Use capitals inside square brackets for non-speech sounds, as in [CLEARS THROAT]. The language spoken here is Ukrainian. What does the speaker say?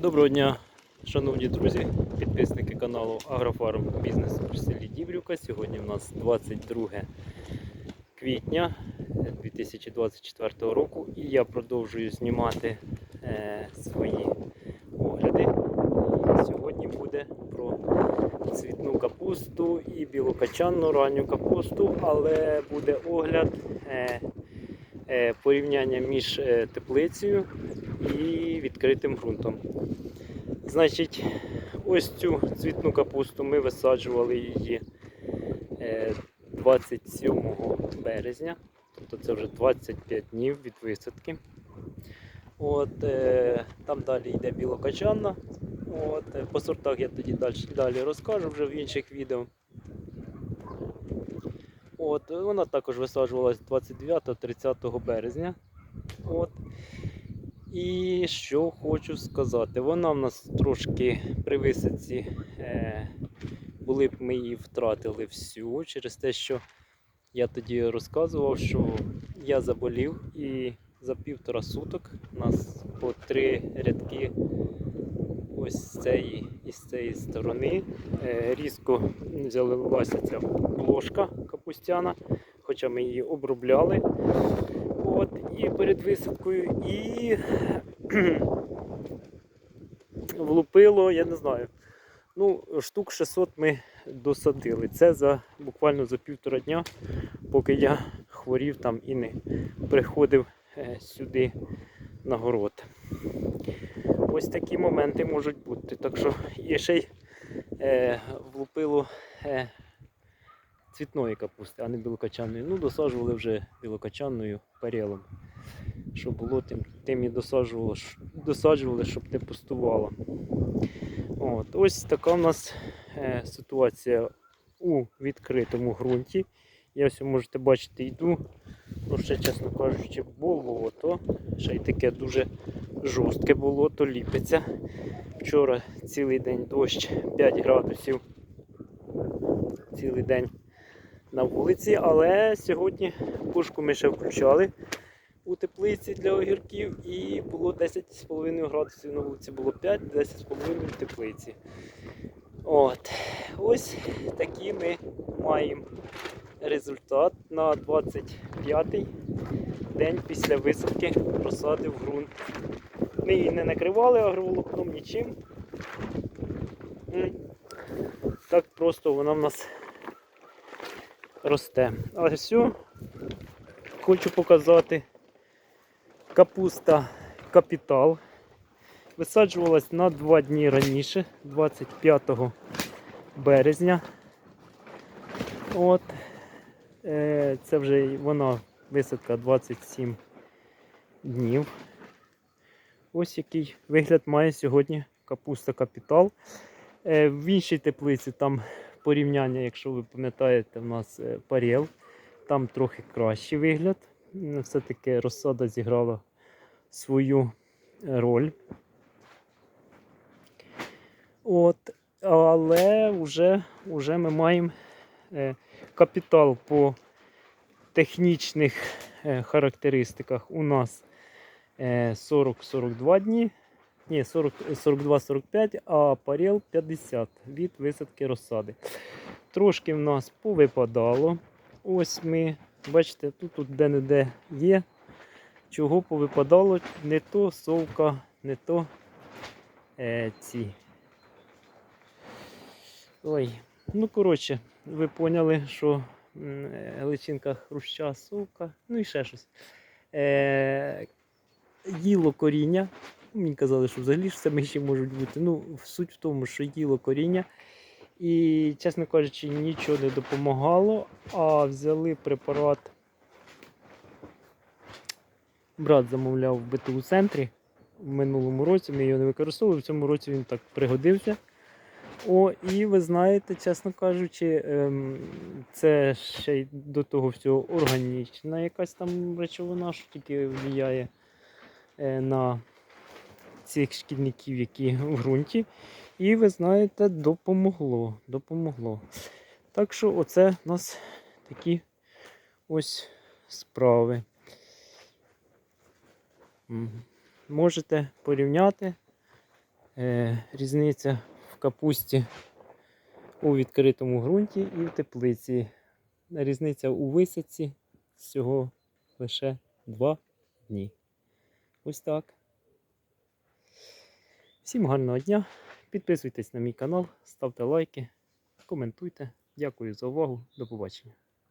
Доброго дня, шановні друзі, підписники каналу Агрофарм Бізнес у селі Дібрівка. Сьогодні в нас 22 квітня 2024 року і я продовжую знімати е, свої огляди. Сьогодні буде про цвітну капусту і білокачанну ранню капусту, але буде огляд е, е, порівняння між е, теплицею і відкритим ґрунтом. Значить, ось цю цвітну капусту ми висаджували її е, 27 березня, тобто це вже 25 днів від висадки. От, е, там далі йде білокачанна. От, е, по сортах я тоді далі, далі розкажу вже в інших відео. От, вона також висаджувалась 29-30 березня. От. І що хочу сказати, вона в нас трошки при висадці е, були б ми її втратили всю через те, що я тоді розказував, що я заболів і за півтора суток у нас по три рядки ось з цієї і з цієї сторони е, різко взялася ця ложка капустяна, хоча ми її обробляли. І перед висадкою, і [CLEARS THROAT] влупило, я не знаю. Ну, штук 600 ми досадили. Це за буквально за півтора дня, поки я хворів там і не приходив е, сюди на город. Ось такі моменти можуть бути. Так що і ще й е, влупило е, цвітної капусти, а не білокачанної. Ну, досаджували вже білокачанною парелом. Що було, тим, тим і досаджувало, ш- досаджували, щоб не пустувало. От, ось така в нас е, ситуація у відкритому ґрунті. Я ось можете бачити, йду. Ну, ще, чесно кажучи, болото. Ще й таке дуже жорстке болото ліпиться. Вчора цілий день дощ 5 градусів. Цілий день на вулиці, але сьогодні пушку ми ще включали у теплиці для огірків і було 10,5 градусів на вулиці, було 5, 10,5 в теплиці. От. Ось такі ми маємо результат на 25-й день після висадки розсади в ґрунт. Ми її не накривали агроволокном нічим. Так просто вона в нас росте. А все, хочу показати капуста капітал. Висаджувалась на два дні раніше, 25 березня. От. Е, Це вже вона висадка 27 днів. Ось який вигляд має сьогодні капуста капітал. Е, В іншій теплиці там порівняння, якщо ви пам'ятаєте, в нас е, парел. Там трохи кращий вигляд. М, Все-таки розсада зіграла свою е, роль. От, але вже, вже ми маємо е, капітал по технічних е, характеристиках. У нас е, 40-42 дні. Ні, 42-45, а парел 50 від висадки розсади. Трошки в нас повипадало. Ось ми, бачите, тут, тут де-не-де є. Чого повипадало, не то совка, не то е, ці. Ой, ну коротше, ви поняли, що е, личинка хруща, совка, ну і ще щось. Е, їло коріння. Мені казали, що взагалі ж це миші можуть бути. Ну, суть в тому, що їло коріння. І, чесно кажучи, нічого не допомагало, а взяли препарат. Брат замовляв в БТУ центрі в минулому році. Ми його не використовували, в цьому році він так пригодився. О, і ви знаєте, чесно кажучи, ем, це ще й до того всього органічна якась там речовина, що тільки впливає е, на цих шкідників, які в ґрунті. І ви знаєте, допомогло. допомогло. Так що оце у нас такі ось справи. Можете порівняти Е, різниця в капусті у відкритому ґрунті і в теплиці. Різниця у висадці всього лише 2 дні. Ось так. Всім гарного дня. Підписуйтесь на мій канал, ставте лайки, коментуйте. Дякую за увагу. До побачення.